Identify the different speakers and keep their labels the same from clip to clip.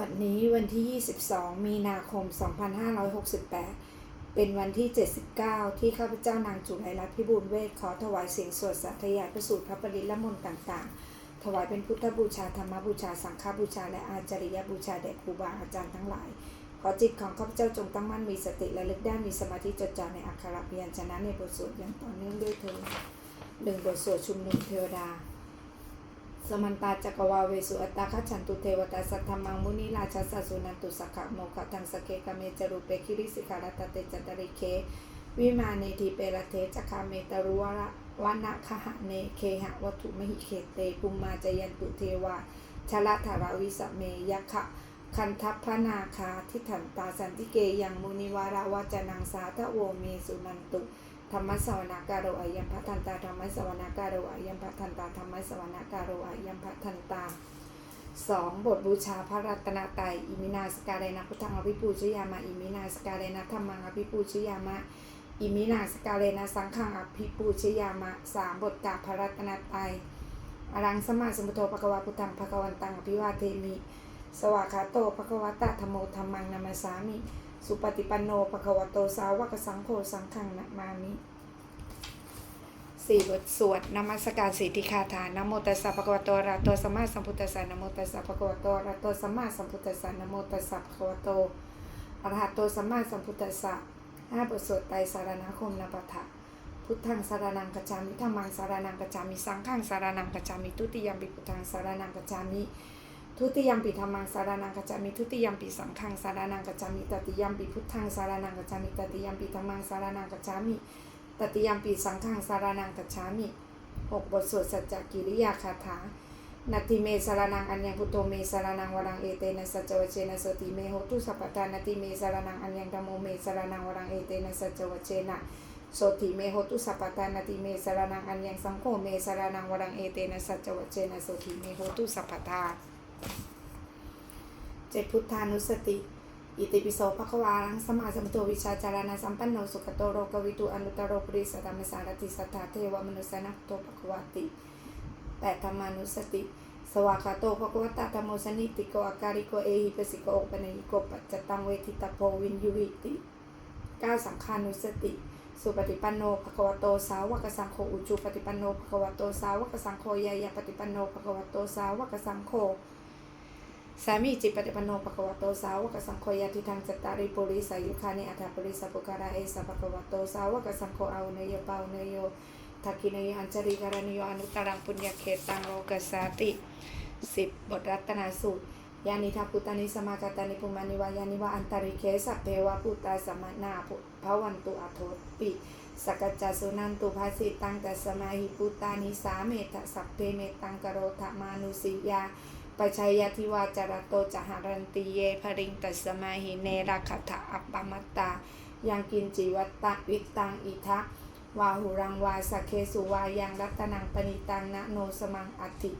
Speaker 1: วันนี้วันที่ 22 มีนาคม 2568 เป็นวันที่ 79 ที่ข้าพเจ้านางจุไรรัตน์พิบูลเวทขอถวายเสียงสวดสาธยายประสูตรพระปริละมนต์ต่าง ๆ ถวายเป็นพุทธบูชาธรรมบูชา สังฆบูชา และอาจาริยบูชาแด่ครูบาอาจารย์ทั้งหลาย ขอจิตของข้าพเจ้าจงตั้งมั่นมีสติและลึกได้มีสมาธิจดจ่อในอักขระพยัญชนะในบทสวดอย่างต่อเนื่องด้วยเถิดหนึ่งบทสวดชุมนุมเทวดา สมันตาจักวาเวสุอัตตาคัจฉันตุเทวตาสัทธมังมุนีราชสสสุนันตุสักขะโมกะทังสเกกะเมจรูเปคิริสิกาลตเตจันตริเควิมาเนทีเปรเทจักาเมตรุวะวนะคหะเนเคหะวัตถุมหิเขเตปุมมาจยันตุเทวาชละธาราวิสเมยะคะ คันทัพพนาคาทิถันตาสันติเกยังมุนิวาราวาจนังสาทะโวเมสุนันตุธรรมสวนาการโรอายัมพัทันตาธรรมสวนาการโรอายัมพัทันตาธรรมสวนาการโรอายัมพัทันตาสองบทบูชาพระรัตนตรัยอิมินาสการนะพุทธังอภิปูชยามะอิมินาสการนะธรรมังอภิปูชยามะอิมินาสการนะสังฆังอภิปูชยามะสามบทกราบพระรัตนตรัยอรังสมมาสมุทโธภควาพุทธังภควันตังอภิวาเทมิ สวากขาโตภควตาธรรมโมธรรมังนามาสามิ สุปฏิปันโนภควโตสาวกสังโฆสังฆังนะมามิสี่บทสวดนมัสการสีติคาถานโมตัสสะภะคะวะโตอะระหะโตสัมมาสัมพุทธัสสะนโมตัสสะภะคะวะโตอะระหะโตสัมมาสัมพุทธัสสะนโมตัสสะภะคะวะโตอะระหะโตสัมมาสัมพุทธัสสะห้าบทสวดไตรสารณคมนาปะทะพุทธังสารนังกัจจามิธัมมังสารนังกัจจามิสังฆังสารนังกัจจามิทุติยมปิพุทธังสารนังกัจจามิ ทุติยมปิธัมมังสารนังกัจจามิทุติยมปิสังฆังสารนังกัจจามิตติยมปิพุทธังสารนังกัจจามิตติยมปิธัมมังสารนังกัจจามิตติยมปิสังฆังสารนังกัจจามิหกบทสวดสัจจกิริยาคาถานาติเมสารนังอัญญังพุทโธเมสารนังวรังเอเตนะสัจวเชนะสติเมโหตุสัพพานาติเมสารนังอัญญังธรรมโมเมสารนังวรังเอเตนะสัจวเชนะโสติเมโหตุสัพพานาติเมสารนังอัญญังสังโฆเมสารนังวรังเอเตนะสัจวเชนะโสติเมโหตุสัพพา เจ็ดพุทธานุสติ อิติปิโสภควารังสมาสัมพุทโธวิชาจารณะสัมปันโนสุขโตโรกวิตุอนุตโรปุริสธรรมสารติสัทธาเทวมนุสนะโตภควาติแปดธรรมานุสติ สวากาโตภควตาธรรมโมสนิติโกอาการิโกเอหิปสิโกโอปนิโกปัจจตังเวทิตาโพวินยุวิติเก้าสังขานุสติสุปฏิปันโนภควโตสาวกสังโฆอุจูปฏิปันโนภควโตสาวกสังโฆยายาปฏิปันโนภควโตสาวกสังโฆ สามีจิปฏิปันโนภควโตสาวกสังโฆยาทิทังจตตาริปุริสายุคานิอัฏฐปุริสปุการาเอสปะภควโตสาวกสังโฆเอาเนยเปาเนยโยทักกิเนยอัญจริการณิโยอนุตรังปุญญเขตังโลกัสสาติสิบบทรัตนาสูตรยานิทัพุตานิสมากตานิปุมานิวายานิวาอันตริเคสัพเพวะพุตาสมานาภวันตุอัโทปิสกัจจสุนันตุภาสิตังตัสสมาหิปุตานิสาเมทะสัพเพเมตังกโรธมานุสิยา ปชัยยทิวาจารโตจหารันติเยภริงตัสมาหิเนราคถาอัปปมัตตายังกินจิวัตตะวิตังอิทะวาหุรังวาสเคสุวายังรัตนังปณิตังนะโนสมังอัติ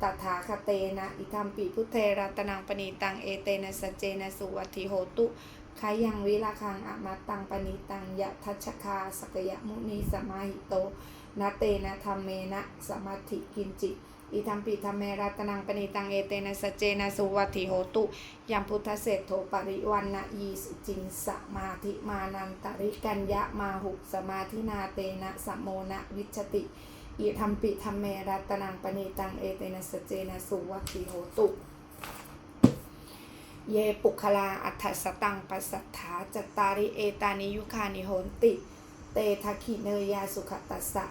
Speaker 1: ตถาคเตนะอิทัมปิพุทเทรัตนังปณิตังเอเตนะสเจนะสุวัติโหตุขายังวิลาคังอมัตตังปณิตังยะทัชคาสกยมุนีสมาหิโตนะเตนะธรรมเมนะสมัตถิกินจิ อิทัมปิธรรมเมรัตนังปณิตังเอเตนะสเจนะสุวัตถิโหตุยัมพุทธเศรษโทปริวันนะยีสุจินสมาธิมานันตริกัญญะมาหุสมาธินาเตนะสมโมนะวิชติอิทัมปิธรรมเมรัตนังปณิตังเอเตนะสเจนะสุวัตถิโหตุ เยปุคลาอัฏฐสตังปัสสัทธาจตาริเอตานิยุคานิโหนติ เตทักขิเนยาสุขตัสสะ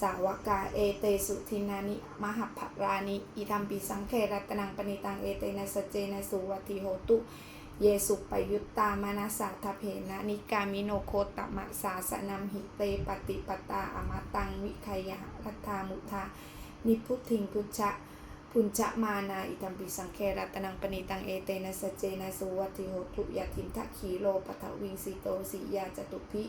Speaker 1: สาวกาเอเตสุทินานิ มหภรานิอิทัมปิสังเครัตนังปณิตังเอเตนะสเจนะสุวัติโหตุ เยสุปยุตตามานาสาทเพนะนิกามิโนโคตมะสาสนัมหิเตปฏิปตาอมตังวิคยะรัตธามุทานิพุทธิงพุชะพุญชะมานาอิตัมปิสังเครัตนังปณิตังเอเตนะสเจนะสุวัติโหตุยะทินทะขีโลปะทวิงสิโตสิยาจตุพิ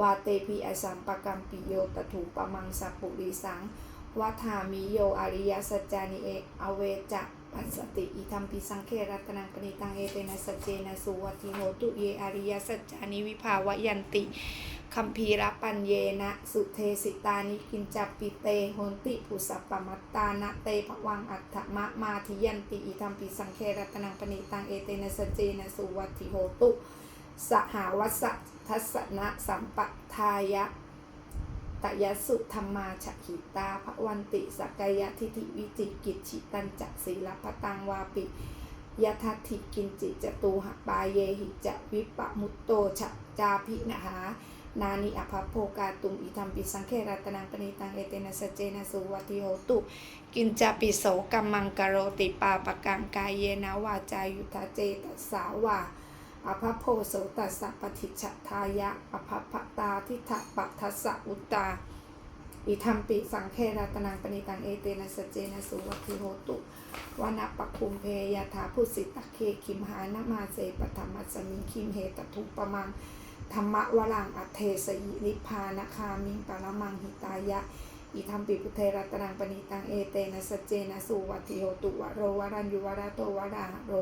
Speaker 1: วาเตพิอสัมปกัมปิโยตถูปมังสัปุริสังวัฏามิโยอริยสัจจานิเออเวจะปัสสติอิทัมปิสังเครัตนังปณิตังเอเตนะสจเจนะสุวัติโหตุเยอริยสัจจานิวิภาวยันติคัมภีรปัญเยนะสุเทสิตานิกินจัปปิเตโหนติปุสัปปมัตตานะเตภวังอัตถมะมาทิยันติอิทัมปิสังเครัตนังปณิตังเอเตนะสจเจนะสุวัติโหตุ สหาวัสทัสนะสัมปทายะตยสุธรรมาฉหิตาภวันติสกายทิทิวิจิกิจฉิตันจักศีลปตังวาปิยทัตถิกินจิจตูหปายเยหิจะวิปะมุตโตฉะจาพินะหา นานิอภพโภกาตุมอิทัมปิสังเครัตนังปณิตังเอเตนะสเจนะสุวัติโหตุ กินจาปิโสกัมมังกโรติปาปกังกายเยนะวาจายุทธาเจตสาวา อภพโพโสตัสสะปฏิชทายะอภพตาทิฏฐปัทัสสะอุตตา อิทัมปิสังเครัตนังปณิตังเอเตนะสเจนะสุวัติโหตุวนาปคุมเพยาถาพุสิตะเคคิมหานมาเสปธรรมัสมิงคิมเหตทุปมังธรรมะวรังอัเทสยินิพานคามิงปรมังหิตายะ อิทัมปิพุเทรัตนังปณิตังเอเตนะสเจนะสุวัติโหตุวโรวรัญยุวราโตวราโร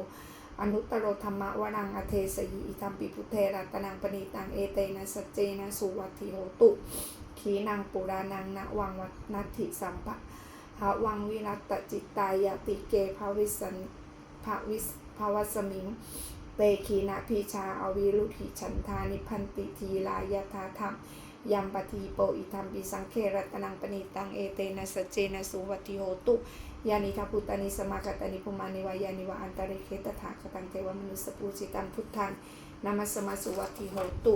Speaker 1: อนุตตรโรธรรมะวรังอเทสยิอิทัมปิพุเทรัตนังปณิตังเอเตนะสเจนะสุวัติโหตุ ขีนังปุรานังนะวังวันัตถิสัมปะหาวังวิรัตตจิตตายติเกภาวิสันภาวิสภาวสมิงเตขีนะพีชาอวิรุธิฉันทานิพันติทีลายธาธรรมยัมปทีโปอิทัมปิสังเครัตนังปณิตังเอเตนะสเจนะสุวัติโหตุ ยานิทัพุตานิสมาคตานิพุมานิวายานิวะอันตริเคตถาคตังเทวมนุสปูจิตังพุทธังนามัสมาสุวัติโหตุ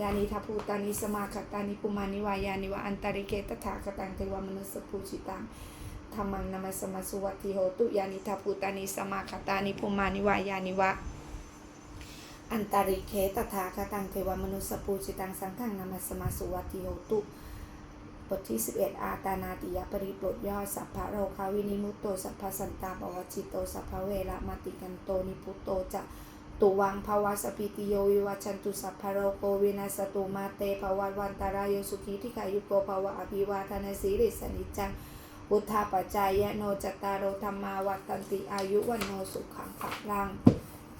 Speaker 1: ยานิทัพุตานิสมาคตานิพุมานิวายานิวะอันตริเคตถาคตังเทวมนุสปูจิตังธรรมังนามัสมาสุวัติโหตุยานิทัพุตานิสมาคตานิพุมานิวายานิวะอันตริเคตถาคตังเทวมนุสปูจิตังสังฆังนามัสมาสุวัติโหตุ ทที่ 11 อาตานาติยปริบทย่อสัพพะโรคาวินิมุตโตสัพพสันตาปวัจจิโตสัพพเวระมติกันโตนิพุตโตจะตุวังภาวะสปิติโยวิวัชันตุสัพพะโรโกวินาสตุมาเตภวัตวันตารายโยสุขีทิขายุโกภวะอภิวาทนาสีริสนิจจังอุทธาปัจจายโนจตารโรธรรมาวัตตันติอายุวันโนสุขังภลัง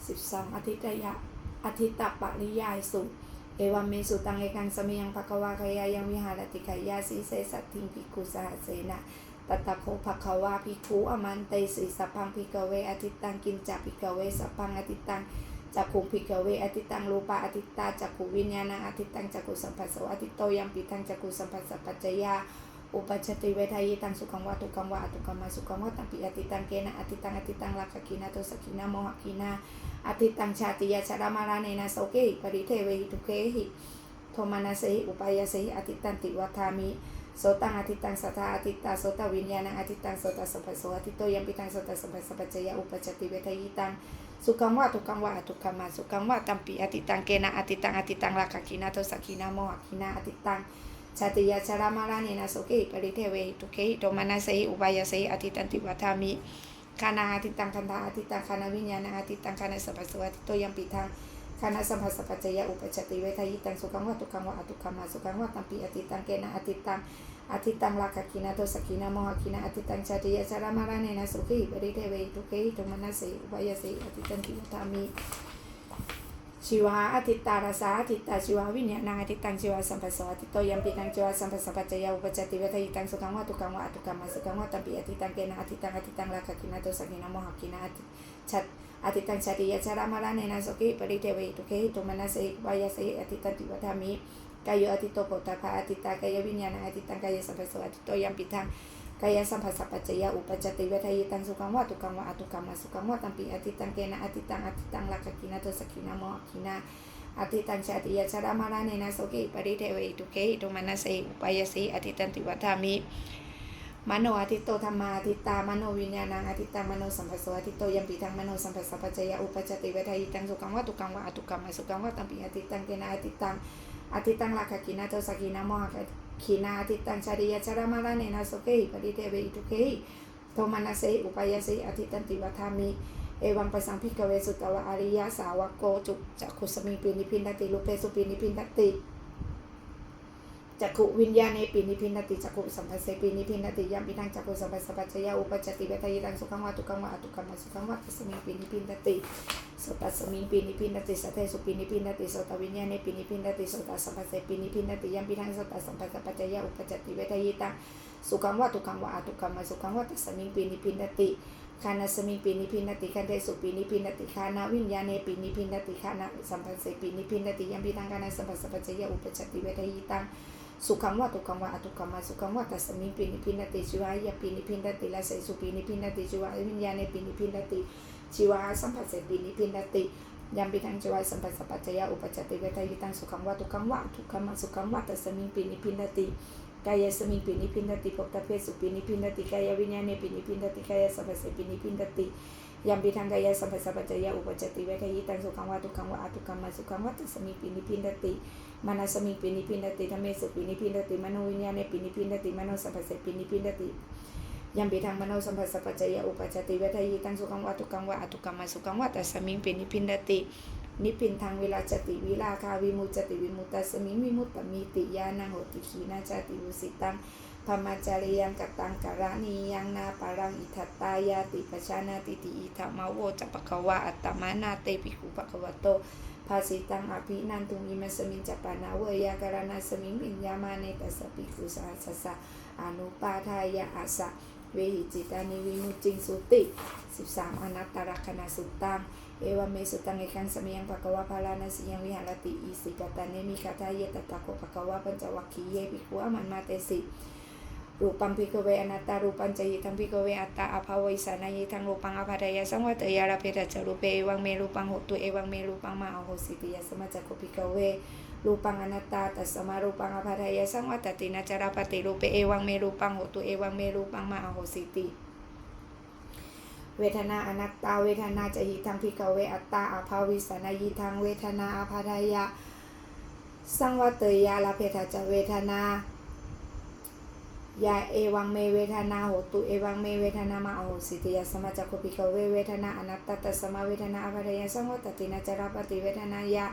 Speaker 1: 12อาทิตยะอาทิตตปริยายสุ เอวัมเมสุตังเอกังสมิยังภควาคยายังวิหารติขายาสีเสสัตทิงพิกุสหเสนะตัตะโคภควาพิคุอมันเตสีสัพพังพิกเวอติตังกินจับพิกเวสัพพังอติตังจักขุพิกเวอติตังรูปะอติตาจักขุวิญญาณังอติตังจักขุสัมผัสสวอติโตยัมปิตังจักขุสัมผัสสะปัจจยา อุปจจติเวทายตังสุขังวะทุกังวะอทุกังมาสุขังวะตัมปิอติตังเกนะอติตังอติตังลักขกินาโตสกินาโมหกินาอธิตังชาติยาชรามาราเนนะโสเกหิปริเทเวหิทุเคหิโทมานาเสหิอุปายาเสหิอธิตันติวัฏามิโสตังอธิตังสัทธาอธิตาโสตวิญญาณังอธิตังโสตสัพพโสอธิโตยัมปิตังโสตสัพพสัพพเจยะอุปจติเวทยิตังสุขังวะทุกังวะทุกังมาสุขังวะตัมปิอธิตังเกนะอธิตังอธิตังลักขกินาโตสักขินาโมหกินาอธิตัง ชาติยาชรามาราเนนะโสเกหิปริเทเวหิทุเคหิโทมานาเสหิอุปายาเสหิอธิตันติวัฏามิคานาอาทิตังคันธาอาทิตังคานาวิญญาณอาทิตังคานาสัพพะสวัติโตยมปิทังคานาสัมภัสสปัจยะอุปจติเวทยิตังสุขังวะทุขังวะอทุขังมาสุขังวะตัมปิอติตังเกนะทิตังลาคกินาโตสกินาอติตังชาติยะชารามาราเนนะสุขีปริเทเวทุเกหิตุมนัสสิอุปายสิอติตันารสาอติตาชีวาวิญญางอติตังชีวาสัมภัสสะอติโตยัมปิตังชีวาสัมภัสสะปัจจยอุปจติเวทยิตังสุขังวะทุขังวะอทุขังมาสุขังวะตัมปิอติตังเกนะอติตังอติตังลาคกินาโตสกินาโมหกินาอติชัดอติตังชาติยะชารามาราเนนะโสกิปริเทเวทุเคหิตุมนัสสิวายสิอติตันติวัฏามิกายโยอติโตโปตตาภาอติตากายวิญญาณังอติตังกายสัมภัสสะอติโตยัมปิทัง กายสัมภัสสะปัจจยะอุปจติเวทายตังสุขังวะทุขังวะอทุขังมาสุขังวะตัมปิอติตังเกนะอติตังอติตังลาคกินาโตสกินาโมกินาอติตังชาติยะชารามาราเนนะโสกิปริเทเวทุเคหิตุมนัสสิอุปายสิอติตันติวัฏามิมโนอาทิตโตธรรมาอาทิตตามโนวิญญาณังอาทิตตังมโนสัมภัสสะอาทิตโตยัมปิทังมโนสัมภัสสะปัจจยะอุปจติเวทายตังสุขังวะตุกังวะอตุกังมาสุขังวะตัมปิอาทิตตังเกนะอาทิตตังอาทิตตังลักขกินาโตสกินาโมหะ ขีนาอาทิตังชาริยาชรามาลาเนนะโสเกหิปริเทเวอิทุเกหิโทมานาเสหิอุปายาเสหิอธิตันติวัฏามิเอวังปสังพิกเวสุตวะอริยสาวกโกจุจักขุสมิปินิพินตติลุเปสุปินิพินตติ จักขุวิญญาณเนปินิพินติจักขุสัมภัสเสปินิพินติยามปิทังจักขุสัมภัสสะปัจจยาอุปจติเวทายตังสุขังวะทุกังวะอทุกังวะสุขังวะตัสมิงปินิพินติสตัสมิงปินิพินติสัทเทสุปินิพินติสตวิญญาณเนปินิพินติสตัสสัมภัสเสปินิพินติยามปิทังสตัสสัมภัสสะปัจจยาอุปจติเวทายตังสุขังวะทุกังวะอทุกังวะสุขังวะตัสมิงปินิพินติคานาสมิงปินิพินติคันเทสุปินิพินติคานาวิญญาณเนปินิพินติคานาสัมภัสเสปินิพินติยามปิทังคานาสัมภัสสะปัจจยาอุปจติเวทายตัง สุขังวะทุกังวะอทุกังวะสุขังวะตัสมิงปินิพินติจิวายะปินิพินติละเสสุปินิพินติจิวาวิญญาณปินิพินติจิวาสัมผัสเสปินิพินติยามปิทังจิวาสัมผัสสัพจยาอุปจติเวทายตังสุขังวะทุกขังวะทุกขังวะสุขังวะตัสมิงปินิพินติกายสมิงปินิพินติปกตเพสุปินิพินติกายวิญญาณปินิพินติกายสัมผัสเสปินิพินติ ยามปิทังกายสัมผัสสัพพจยาอุปจติเวทายตังสุขังวะทุขังวะอทุขังวะสุขังวะตัสมิปินิพินติมนสมิปินิพินดติธรรมเมสุปินิพินดติมโนวิญญาณปินิพินดติมโนสัมผัสสะปินิพินดติยัมปิทางมโนสัมผัสสะปัจจยอุปจติเวทายตังสุขังวะทุกังวะอทุกัมมาสุขังวะตัสมิปินิพินดตินิพินทางเวลาจติวิลาคาวิมุจติวิมุตตัสมิวิมุตตมิติยานังโหติขีนาจติวุสิตัง พมจาริยังกตังการานียังนาปารังอิทัตตายาติปชานาติติอิธรรมโวจัปะคะวะอัตตมานาเตปิคุปะคะวะโตภาสิตังอภินันทุมิมัสมิงจัปปานาเวยาการณาสมิงวิญญามาเนตัสปิกุสาสสะอนุปาทายะอาสะเวหิจิตานิวิมุจิงสุติ 13 อนัตตลักษณสุตตัง เอวเมสุตังเอกังสมิยังภะคะวะพาลานาสิยังวิหารติอิสิกตาเนมิคาทายะตตะโกภะคะวะปัญจวัคคีย์เยภิกุอามันมาเตสิ รูปังพิกเวอนัตตารูปัญจยิทังพิกเวอัตตาอภาวิสานายิทังรูปังอภัตยาสังวัตยาลาเพตจารูเปเอวังเมรูปังหตุเอวังเมรูปังมาอโหสิติยสมัจจโกพิกเวรูปังอนัตตาตัสมารูปังอภัตยาสังวัตตินาจาราปฏิรูเปเอวังเมรูปังหตุเอวังเมรูปังมาอโหสิติเวทนาอนัตตาเวทนาจะยิทังพิกเวอัตตาอภาวิสานายิทังเวทนาอภัตยาสังวัตยาลาเพตจเวทนา ยาเอวังเมเวทนาโหตุเอวังเมเวทนามาโอสิติยสมาจักขุปิกเวเวทนาอนัตตตัสมาเวทนาอภัยาสังวตตินาจาราปฏิเวทนายา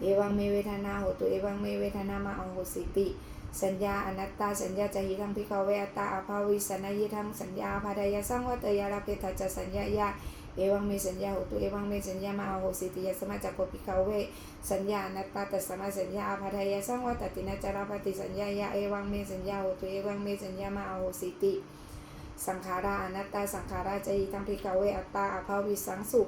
Speaker 1: เอวังเมเวทนาโหตุเอวังเมเวทนามาโอสิติสัญญาอนัตตาสัญญาจะหิทังพิกเวอตตาอภาวิสันยิทังสัญญาอภัตยาสังวตยาลาเพตจสัญญายา เอวังเมสัญญาโหตุเอวังเมสัญญามาโอสิติยสมาจักขุปิกเวสัญญาอนัตตาตัสมาสัญญาอภัทยาสังวัตตินาจารปฏิสัญญายาเอวังเมสัญญาโหตุเอวังเมสัญญามาโหสิติ สังขาราอนัตตาสังขาราจยิทังพิกเวอัตตาอภาวิสังสุ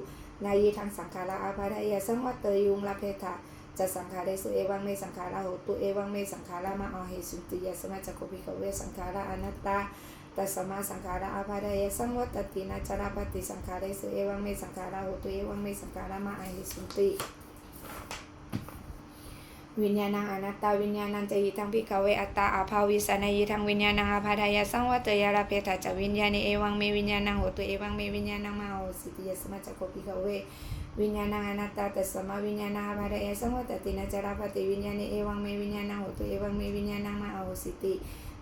Speaker 1: นายีทังสังขาราอภัทยาสังวัตเตยุงลาเพทะจะสังขาเรสุเอวังเมสังขาราโหตุเอวังเมสังขารามาอเหสุติยสมาจักขุพิกเวสังขาราอนัตตา ตัสมาสังขาราอภัทยาสังวัตตินาจาราปฏิสังขาเรสุเอวังเมสังขาราโหตุเอ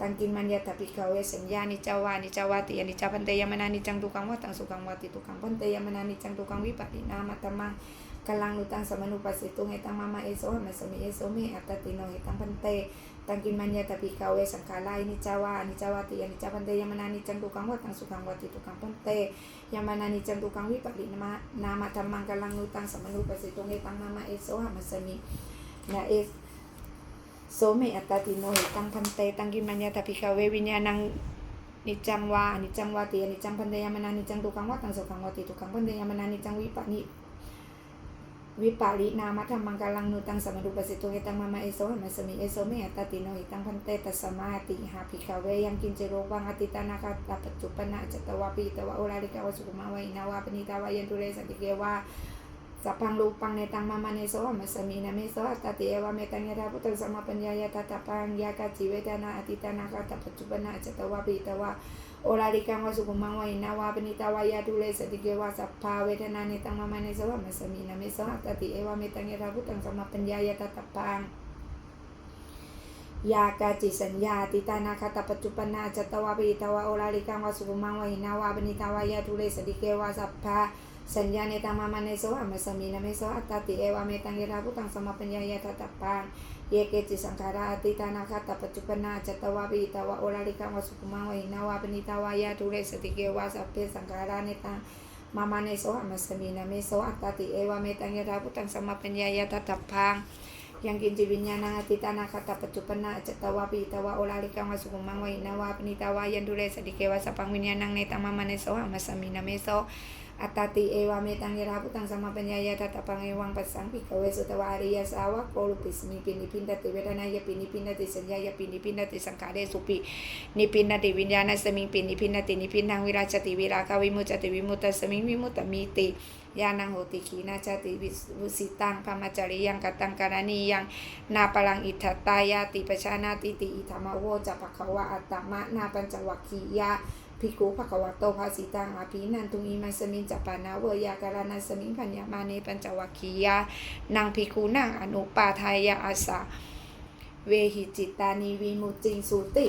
Speaker 1: ตังกิมัญญาตปิกเวรูปังนิจังวาอนิจังวาติอนิจังปันเตยามนานิจังทุกังวตังสุกังวติทุกังปันเตยามนานิจังทุกังวิปริณามะตัมมัง kalang nutang sa manupasito hetang mama eso masami eso me atati no hetang pantay tang imanya tapi kawe wedan nani cawa ani cawati ani capan yang manani cang tukang watang sukang wati tukang pantay yang manani cang tukang wipali nama tamang kalang nutang sa manupasito hetang mama eso masami eso me atati no hetang pantay tangkin manya tapi kawe senja ni cawa ni cawati ani capan yang manani cang tukang watang sukang wati tukang pantay yang manani cang tukang wipali nama tamang kalang lutang sa manupas itong itang mama eso masami eso mi atatino itang pante tangkin manya tapi kawe sangkala ini cawa ni cawa ti ani cawan yang โสเมอัตติโนหิตังพันเตตังกิมัญญาตพิกาเววิญญาณังนิจังวานิจังวาติอนิจังพันเตยามนานิจังตุกังวาตังสุขังวาติตุกังพันเตยามนานิจังวิปานิวิปารินามัธรรมังกาลังนุตังสมดุปสิตุเกตังมามะเอโซหัมสมิเอโซเมตติโนหิตังพันเตตัสมาติหาพิกาเวยังกินเจโรวังอติตานาคาตปัจจุปนะจัตวาปิตวะโอลาลิกาวสุกุมาวาอินาวะปนิตาวะยันตุเรสติเกวา สัพพังรูปังในตังมามาเนโสมัสสมินาเมโสอัตตติเอวะเมตังยะธาพุทธังสมมาปัญญายะตตาปังยากาจิเวทนาอติตานาคาตปัจจุบันาจตวะปิตวะโอลาริกังวะสุขุมังวะอินาวาปณิตาวายาทุเลสติเกวะสัพพาเวทนาในตังมามาเนโสมัสสมินาเมโสอัตตติเอวะเมตังยะธาพุทธังสมมาปัญญายะตตาปังยากาจิสัญญาติตานาคตปัจจุปนาจตวาปิตวะโอลาลิกังวสุกุมังวะหินาวาปณิตาวายาทุเลสติเกวาสัพพา สัญญาเนตังมามาในโสอัมสมีนะเมโสอัตตติเอวาเมตังเยราบุตังสมปัญญายาทัตปานเยเกจิสังขาราติตานาคาตปัจจุปนาจตวาปิตาวาโอราลิกังวสุขุมังวินาวาปนิตาวายาทุเรสติเกวาสัพเพสังขาราเนตังมามาในโสอัมสมีนะเมโสอัตตติเอวาเมตังเยราบุตังสมปัญญายาทัตพังยังกินจิวิญญาณัติตานาคตปัจจุปนาจตวาปีตวาโอลาลิกังวสุขุมังวินาวาปนิตาวายันทุเรสติเกวาสัพพังวิญญาณังในตัมามาในสอัมสมีนะมโส อัตติเอวาเมตังเยราพุตังสัมมาปัญญายาตตปังเอวังปัสสังพิกเวสุตวาริยสาวกโกลุปิสมิปินิพินตติเวทนายปินิพินตติสัญญายปินิพินตติสังขารเดสุปินิพินตติวิญญาณสมิงปินิพินตตินิพินทางวิราชติวิราคาวิมุจติวิมุตตสมิงวิมุตตมีติยานังโหติขีนาชาติวิสิตังพมจริยังกตังการณียังนาปลังอิทัตตายาติปชานาติติอิธรรมโวจัปะขวะอัตตมะนาปัญจวัคคียา ภิกขุภควะโตภาสิตังอภินันทุอิมัสมิงจัปปานาเวยาการนัสมิงพัญญามาเนปัญจวัคคียานางภิกขุนางอนุปาทายาอาสาเวหิจิตานีวิมุจิงสุติ